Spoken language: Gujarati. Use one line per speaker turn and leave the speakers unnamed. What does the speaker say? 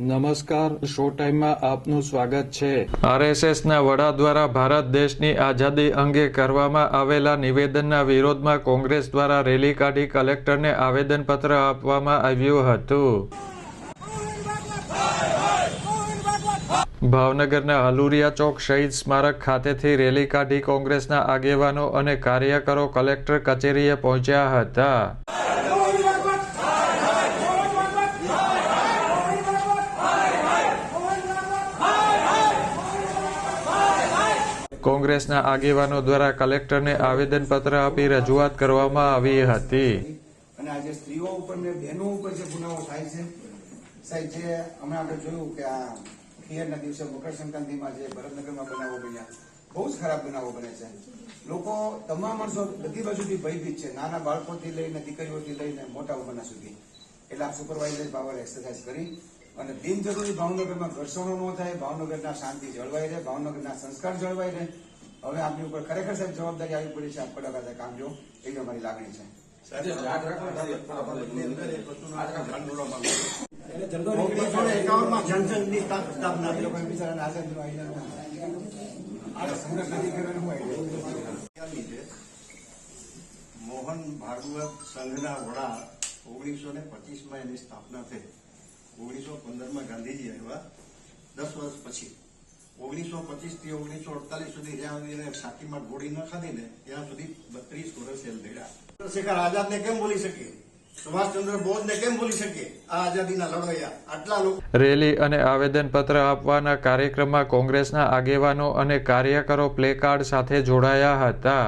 નમસ્કાર શો ટાઈમમાં આપનું સ્વાગત છે.
આરએસએસના વડા દ્વારા ભારત દેશની આઝાદી અંગે કરવામાં આવેલા નિવેદનના વિરોધમાં કોંગ્રેસ દ્વારા રેલી કાઢી કલેક્ટરને આવેદનપત્ર આપવામાં આવ્યું હતું. ભાવનગરના હલુરિયા ચોક શહીદ સ્મારક ખાતેથી રેલી કાઢી કોંગ્રેસના આગેવાનો અને કાર્યકરો કલેક્ટર કચેરીએ પહોંચ્યા હતા. કોંગ્રેસના આગેવાનો દ્વારા કલેક્ટરને આવેદનપત્ર આપી રજૂઆત કરવામાં આવી હતી.
અને આજે સ્ત્રીઓ ઉપર ને બહેનો ઉપર જે ગુનાઓ થાય છે, સાહેબ, જે હમણાં આપણે જોયું કે આ ખીયરના દિવસે મકર સંક્રાંતિમાં જે ભરતનગરમાં બનાવો બન્યા, બહુ જ ખરાબ બનાવો બને છે. લોકો તમામ માણસો બધી બાજુથી ભયભીત છે. નાના બાળકોથી લઈને, દીકરીઓથી લઈને મોટા ઉંમરના સુધી. એટલે આ સુપરવાઇઝર પાવર એક્સરસાઇઝ કરી. અને બિનજરૂરી ભાવનગરમાં ઘર્ષણો ન થાય ભાવનગરના શાંતિ જળવાઈ રહે ભાવનગરના સંસ્કાર જળવાઈ રહે. હવે આપની ઉપર ખરેખર સાહેબ જવાબદારી આવી પડી છે આપ કડાકા કામ જો એવી અમારી લાગણી છે.
મોહન ભાગવત સંઘના વડા ઓગણીસો ને પચીસમાં એની સ્થાપના થઈ. ઓગણીસો પંદરમાં ગાંધીજી આવ્યા, દસ વર્ષ પછી. ઓગણીસો પચીસથી ઓગણીસો અડતાલીસ સુધી જ્યાં સુધી છાતીમાં ગોળી ન ખાધીને ત્યાં સુધી બત્રીસ વર્ષ જેલ ભેગા. ચંદ્રશેખર આઝાદને કેમ બોલી શકીએ?
રેલી અને આવેદનપત્ર આપવાના કાર્યક્રમમાં કોંગ્રેસના આગેવાનો અને કાર્યકરો પ્લેકાર્ડ સાથે જોડાયા હતા.